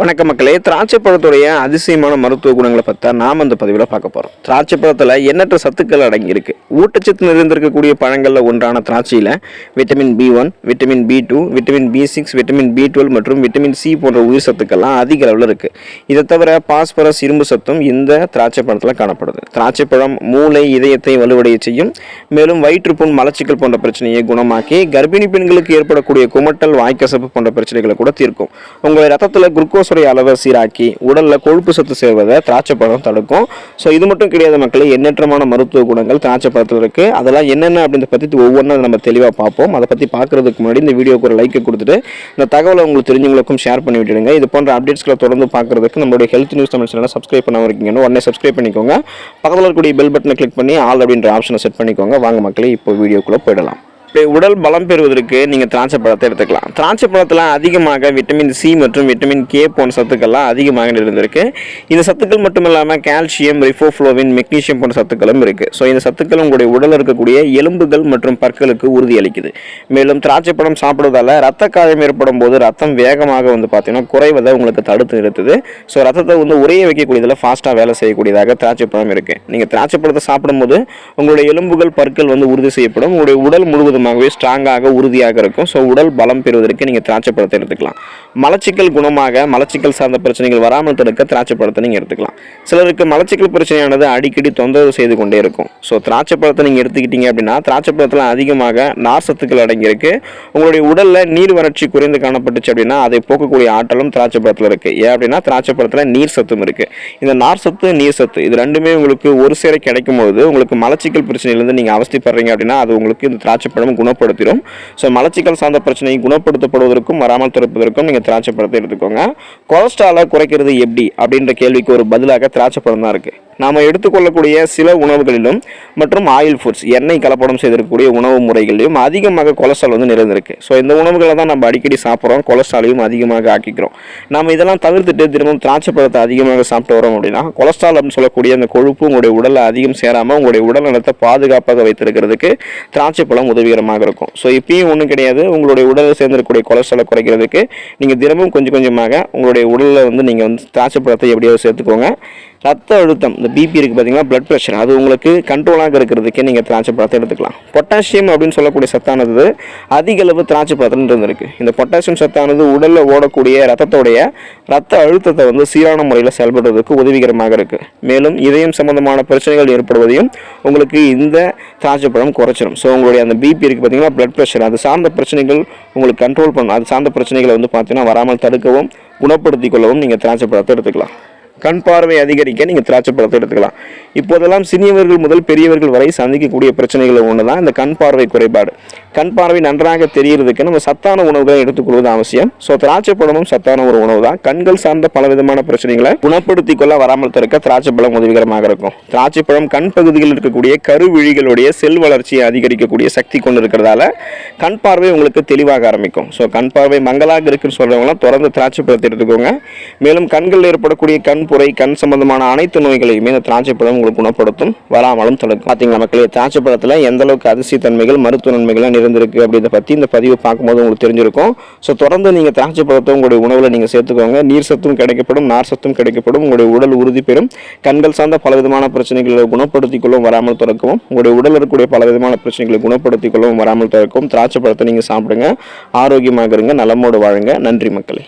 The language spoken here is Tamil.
வணக்க மக்களே. திராட்சை பழத்துடைய அதிசயமான மருத்துவ குணங்களை பார்த்தா நாம் அந்த பதிவில் பார்க்க போகிறோம் திராட்சை பழத்தில் எண்ணற்ற சத்துக்கள் அடங்கியிருக்கு. ஊட்டச்சத்து நிறைந்திருக்கக்கூடிய பழங்களில் ஒன்றான திராட்சையில் vitamin B one vitamin B two vitamin B six vitamin B twelve மற்றும் விட்டமின் சி போன்ற உயிர் சத்துக்கள்லாம் அதிக அளவில் இருக்குது இதை தவிர பாஸ்பரஸ் இரும்பு சத்தும் இந்த திராட்சை பழத்தில் காணப்படுது. திராட்சை பழம் மூளை இதயத்தை வலுவடைய செய்யும். மேலும் வயிற்றுப்புண் மலச்சிக்கல் போன்ற பிரச்சனையை குணமாக்கி கர்ப்பிணி பெண்களுக்கு ஏற்படக்கூடிய குமட்டல் வாய்க்கசப்பு போன்ற பிரச்சனைகளை கூட தீர்க்கும். உங்களுடைய ரத்தத்தில் குளுக்கோஸுடைய அளவை சீராக்கி உடலில் கொழுப்பு சத்து சேர்வதை திராட்சை பழம் தடுக்கும். ஸோ இது மட்டும் கிடையாது மக்களே எண்ணற்றமான மருத்துவ குணங்கள் திராட்சை பழத்தில் இருக்குது அதெல்லாம் என்னென்ன அப்படின்றத பற்றி ஒவ்வொன்றும் நம்ம தெளிவாக பார்ப்போம். அதை பற்றி பார்க்குறதுக்கு முன்னாடி இந்த வீடியோக்கு ஒரு லைக்கை கொடுத்துட்டு இந்த தகவலை உங்களுக்கு தெரிஞ்சவங்களுக்கும் ஷேர் பண்ணி விட்டுடுங்க. இது போன்ற அப்டேட்ஸ்களை தொடர்ந்து பார்க்குறதுக்கு நம்மளுடைய ஹெல்த் நியூஸ் தமிழ் சேனலை சப்ஸ்கிரைப் பண்ண இருக்கீங்கன்னு உடனே சப்ஸ்கிரைப் பண்ணிக்கோங்க. பக்கத்தில் இருக்கக்கூடிய பெல் பட்டனை கிளிக் பண்ணி ஆல் அப்படின்ற ஆப்ஷனை செட் பண்ணிக்கோங்க. வாங்க மக்களே இப்போ வீடியோக்குள்ளே போயிடலாம். உடல் பலம் பெறுவதற்கு நீங்கள் திராட்சை பழத்தை எடுத்துக்கலாம். திராட்சை பழத்தில் அதிகமாக விட்டமின் சி மற்றும் விட்டமின் கே போன்ற சத்துக்கள்லாம் அதிகமாக இருந்திருக்கு இந்த சத்துக்கள் மட்டும் இல்லாமல் கால்சியம் ரிஃபோஃப்ளோவின் மெக்னீஷியம் போன்ற சத்துக்களும் இருக்குது ஸோ இந்த சத்துக்கள் உங்களுடைய உடலில் இருக்கக்கூடிய எலும்புகள் மற்றும் பற்களுக்கு உறுதி அளிக்குது மேலும் திராட்சை பழம் சாப்பிடுவதால் ரத்த காயம் ஏற்படும் போது ரத்தம் வேகமாக வந்து பார்த்தீங்கன்னா குறைவதை உங்களுக்கு தடுத்து நிறுத்துது. ஸோ ரத்தத்தை வந்து உரைய வைக்கக்கூடியதில் ஃபாஸ்ட்டாக வேலை செய்யக்கூடியதாக திராட்சை பழம் இருக்குது நீங்கள் திராட்சை பழத்தை சாப்பிடும்போது உங்களுடைய எலும்புகள் பற்கள் வந்து உறுதி செய்யப்படும். உங்களுடைய உடல் முழுவதும் முழுவதுமாகவே ஸ்ட்ராங்காக உறுதியாக இருக்கும். ஸோ உடல் பலம் பெறுவதற்கு நீங்கள் திராட்சை பழத்தை எடுத்துக்கலாம். மலச்சிக்கல் குணமாக மலச்சிக்கல் சார்ந்த பிரச்சனைகள் வராமல் தடுக்க திராட்சை பழத்தை நீங்கள் எடுத்துக்கலாம். சிலருக்கு மலச்சிக்கல் பிரச்சனையானது அடிக்கடி தொந்தரவு செய்து கொண்டே இருக்கும். ஸோ திராட்சை பழத்தை நீங்கள் எடுத்துக்கிட்டீங்க அப்படின்னா திராட்சை பழத்தில் அதிகமாக நார் சத்துக்கள் அடங்கியிருக்கு. உங்களுடைய உடலில் நீர் வறட்சி குறைந்து காணப்பட்டுச்சு அப்படின்னா அதை போக்கக்கூடிய ஆற்றலும் திராட்சை பழத்தில் இருக்குது ஏன் அப்படின்னா திராட்சை பழத்தில் நீர் சத்தும் இருக்குது இந்த நார் சத்து நீர் சத்து இது ரெண்டுமே உங்களுக்கு ஒரு சேர கிடைக்கும் போது உங்களுக்கு மலச்சிக்கல் பிரச்சனையிலேருந்து நீங்கள் அவஸ்திப்படுறீங்க அப்படின்னா அது உங்களுக்கு இந்த திராட்சை பழம் குணப்படுத்திடும் ஸோ மலச்சிக்கல் சார்ந்த பிரச்சனையை குணப்படுத்தப்படுவதற்கும் வராமல் தடுப்பதற்கும் நீங்கள் திராட்சை பழத்தை எடுத்துக்கோங்க. கொலஸ்ட்ராலை குறைக்கிறது எப்படி? அப்படின்ற கேள்விக்கு ஒரு பதிலாக திராட்சை பழம் தான் இருக்குது நாம் எடுத்துக்கொள்ளக்கூடிய சில உணவுகளிலும் மற்றும் ஆயில் ஃபுட்ஸ் எண்ணெய் கலப்படம் செய்திருக்கக்கூடிய உணவு முறைகளிலும் அதிகமாக கொலஸ்ட்ரால் வந்து நிறைந்திருக்கு ஸோ இந்த உணவுகளை தான் நம்ம அடிக்கடி சாப்பிட்றோம். கொலஸ்ட்ராலையும் அதிகமாக ஆக்கிக்கிறோம். நம்ம இதெல்லாம் தவிர்த்துட்டு திரும்பவும் திராட்சை பழத்தை அதிகமாக சாப்பிட்டு வரோம் அப்படின்னா கொலஸ்ட்ரால் அப்படின்னு சொல்லக்கூடிய அந்த கொழுப்பு உங்களுடைய உடலில் அதிகம் சேராமல் உங்களுடைய உடல் நலத்தை பாதுகாப்பாக வைத்திருக்கிறதுக்கு திராட்சை பழம் உதவிகரமாக இருக்கும். ஸோ இப்பயும் ஒன்றும் கிடையாது. உங்களுடைய உடலில் சேர்ந்திருக்கக்கூடிய கொலஸ்ட்ராலை குறைக்கிறதுக்கு நீங்கள் தினமும் கொஞ்சம் கொஞ்சமாக உங்களுடைய உடலில் வந்து நீங்கள் வந்து திராட்சை பழத்தை எப்படியாவது சேர்த்துக்கோங்க. ரத்த அழுத்தம் இந்த பிபி இருக்குது பார்த்தீங்கன்னா பிளட் ப்ரெஷர் அது உங்களுக்கு கண்ட்ரோலாக இருக்கிறதுக்கு நீங்கள் திராட்சை பழத்தை எடுத்துக்கலாம். பொட்டாசியம் அப்படின்னு சொல்லக்கூடிய சத்தானது அதிக அளவு திராட்சை பழத்தில் இருந்திருக்கு. இந்த பொட்டாசியம் சத்தானது உடலில் ஓடக்கூடிய ரத்தத்தோடைய ரத்த அழுத்தத்தை வந்து சீரான முறையில் செயல்படுறதுக்கு உதவிகரமாக இருக்குது மேலும் இதயம் சம்பந்தமான பிரச்சனைகள் ஏற்படுவதையும் உங்களுக்கு இந்த திராட்சை பழம் குறைச்சிடும் ஸோ உங்களுடைய அந்த பிபி இருக்குது பார்த்தீங்கன்னா பிளட் ப்ரெஷர் அது சார்ந்த பிரச்சனைகள் உங்களுக்கு கண்ட்ரோல் பண்ணும். அது சார்ந்த பிரச்சனைகளை வந்து பார்த்தீங்கன்னா வராமல் தடுக்கவும் குணப்படுத்திக் கொள்ளவும் நீங்கள் திராட்சை பழத்தை எடுத்துக்கலாம். கண் பார்வை அதிகரிக்க நீங்கள் திராட்சை பழத்தை எடுத்துக்கலாம். இப்போதெல்லாம் சிறியவர்கள் முதல் பெரியவர்கள் வரை சந்திக்கக்கூடிய பிரச்சனைகள் ஒன்று தான் இந்த கண் பார்வை குறைபாடு. கண் பார்வை நன்றாக தெரியறதுக்கு நம்ம சத்தான உணவுகளை எடுத்துக்கொள்வது அவசியம். ஸோ திராட்சை பழமும் சத்தான ஒரு உணவு தான் கண்கள் சார்ந்த பல விதமான பிரச்சனைகளை குணப்படுத்திக் கொள்ள வராமல் தடுக்க திராட்சை பழம் உதவிகரமாக இருக்கும். திராட்சை பழம் கண் பகுதியில் இருக்கக்கூடிய கருவிழிகளுடைய செல் வளர்ச்சியை அதிகரிக்கக்கூடிய சக்தி கொண்டு இருக்கிறதால கண் பார்வை உங்களுக்கு தெளிவாக ஆரம்பிக்கும். ஸோ கண் பார்வை மங்களாக இருக்குன்னு சொல்கிறவங்களாம் தொடர்ந்து திராட்சை பழத்தை எடுத்துக்கோங்க. மேலும் கண்களில் ஏற்படக்கூடிய கண் புரை கண் சம்பந்தமான அனைத்து நோய்களையுமே இந்த திராட்சை பழம் உங்களை குணப்படுத்தும் வராமலும் தடுக்கும். பார்த்தீங்களா மக்களே திராட்சை பழத்தில் எந்த அளவுக்கு அதிசய தன்மைகள் மருத்துவ நன்மைகள்லாம் நிறைந்திருக்கு அப்படின்றத பற்றி இந்த பதிவு பார்க்கும்போது உங்களுக்கு தெரிஞ்சிருக்கும். ஸோ தொடர்ந்து நீங்கள் திராட்சை பழத்தை உங்களுடைய உணவில் நீங்கள் சேர்த்துக்கோங்க. நீர் சத்தும் கிடைக்கப்படும் நார் சத்தும் கிடைக்கப்படும். உங்களுடைய உடல் உறுதி பெறும். கண்கள் சார்ந்த பலவிதமான பிரச்சனைகளை குணப்படுத்திக் கொள்ளவும் வராமல் திறக்கவும். உங்களுடைய உடல் இருக்கக்கூடிய பலவிதமான பிரச்சனைகளை குணப்படுத்திக் கொள்ளவும் வராமல் தடுக்கவும் திராட்சை பழத்தை நீங்கள் சாப்பிடுங்க. ஆரோக்கியமாக இருங்க நலமோடு வாழுங்க. நன்றி மக்களே.